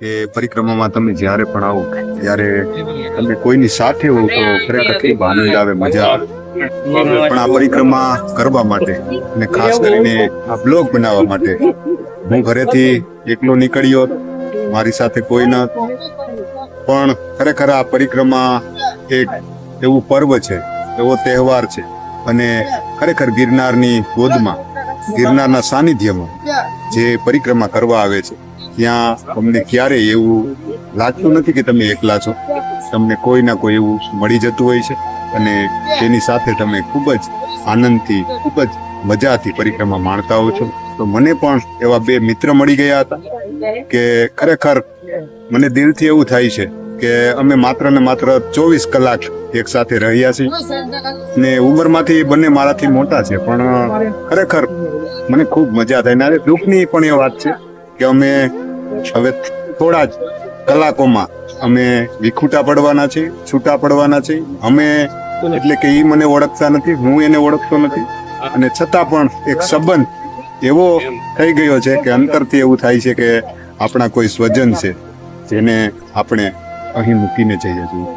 કે પરિક્રમામાં તમે જ્યારે પણ આવો, ત્યારે તમે કોઈની સાથે હો તો ખરેખર ખૂબ આનંદ આવે મજા આવે. પણ આ પરિક્રમા કરવા માટે અને ખાસ કરીને આ બ્લોગ બનાવવા માટે હું ઘરેથી એકલો નીકળ્યો, મારી સાથે કોઈ ન પણ ખરેખર આ પરિક્રમા એક એવું પર્વ છે, એવો તહેવાર છે. અને ખરેખર ગિરનારની ગોદમાં, ગિરનારના સાનિધ્યમાં જે પરિક્રમા કરવા આવે છે ત્યાં તમને ક્યારેય એવું લાગતું નથી કે તમે એકલા છો? તમને કોઈ ના કોઈ એવું મળી જતું હોય છે? અને તેની સાથે તમે ખૂબ જ આનંદથી, ખૂબ જ મજાથી પરિક્રમા માણતા હો છો? તો મને પણ એવા બે મિત્ર મળી ગયા હતા કે ખરેખર મને દિલથી એવું થાય છે કે અમે માત્ર ને માત્ર ચોવીસ કલાક એક સાથે રહ્યા છીએ. ને ઉંમરમાંથી બંને મારાથી મોટા છે, પણ ખરેખર મને ખૂબ મજા થાય. ને દુઃખની પણ એ વાત છે કે અમે હવે થોડા જ કલાકોમાં અમે વિખૂટા પડવાના છે, છૂટા પડવાના છે. અમે એટલે કે એ મને ઓળખતા નથી, હું એને ઓળખતો નથી. અને છતાં પણ એક સંબંધ એવો થઈ ગયો છે કે અંતરથી એવું થાય છે કે આપણા કોઈ સ્વજન છે, જેને આપણે અહીં મૂકીને જઈએ છીએ.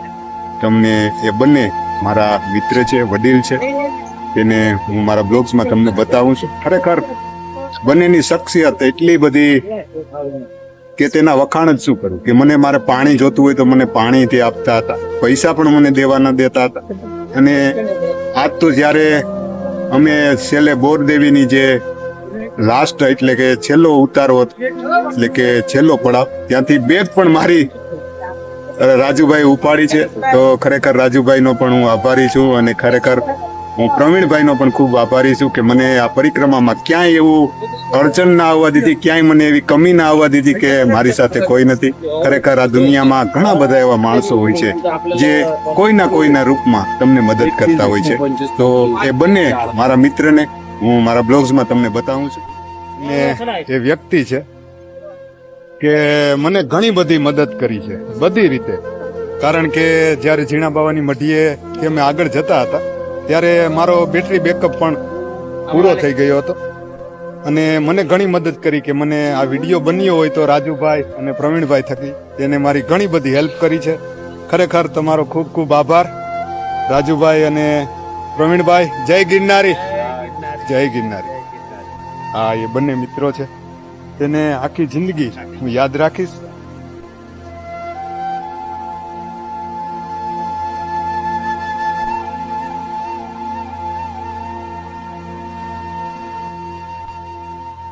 તમને એ બંને મારા મિત્ર છે, વડીલ છે. તેને હું મારા બ્લોગ્સમાં તમને બતાવું છું. ખરેખર બંનેની શખ્સિયત એટલી બધી કે તેના વખાણ જ શું કરું? કે મને મારે પાણી જોતું હોય તો મને પાણી તે આપતા હતા. પૈસા પણ મને દેવા ન દેતા હતા. અને આજ તો જ્યારે અમે છેલ્લે બોરદેવીની જે લાસ્ટ એટલે કે છેલ્લો ઉતારો હતો, એટલે કે છેલ્લો પડાવ, ત્યાંથી બેગ પણ મારી રાજુભાઈ ઉપાડી છે. તો ખરેખર રાજુભાઈનો પણ હું આભારી છું અને ખરેખર હું પ્રવીણભાઈનો પણ ખૂબ આભારી છું કે મને આ પરિક્રમામાં ક્યાંય એવું અડચણ ના આવવા દીધી, ક્યાંય મને એવી કમી ના આવવા દીધી કે મારી સાથે કોઈ નથી. ખરેખર આ દુનિયામાં ઘણા બધા એવા માણસો હોય છે જે કોઈના કોઈના રૂપમાં તમને મદદ કરતા હોય છે. તો એ બંને મારા મિત્રને હું મારા બ્લોગ્સમાં તમને બતાવું છું. ને એ વ્યક્તિ છે કે મને ઘણી બધી મદદ કરી છે, બધી રીતે. કારણ કે જ્યારે ઝીણા બાવાની મઢીએ કે અમે આગળ જતા હતા ત્યારે મારો બેટરી બેકઅપ પણ પૂરો થઈ ગયો હતો. અને મને ઘણી મદદ કરી કે મને આ વીડિયો બન્યો હોય તો રાજુભાઈ અને પ્રવીણભાઈ થકી તેને મારી ઘણી બધી હેલ્પ કરી છે. ખરેખર તમારો ખૂબ ખૂબ આભાર. રાજુભાઈ અને પ્રવીણભાઈ, જય ગિરનારી. જય ગિરનારી. હા, એ બંને મિત્રો છે. તેને આખી જિંદગી હું યાદ રાખીશ.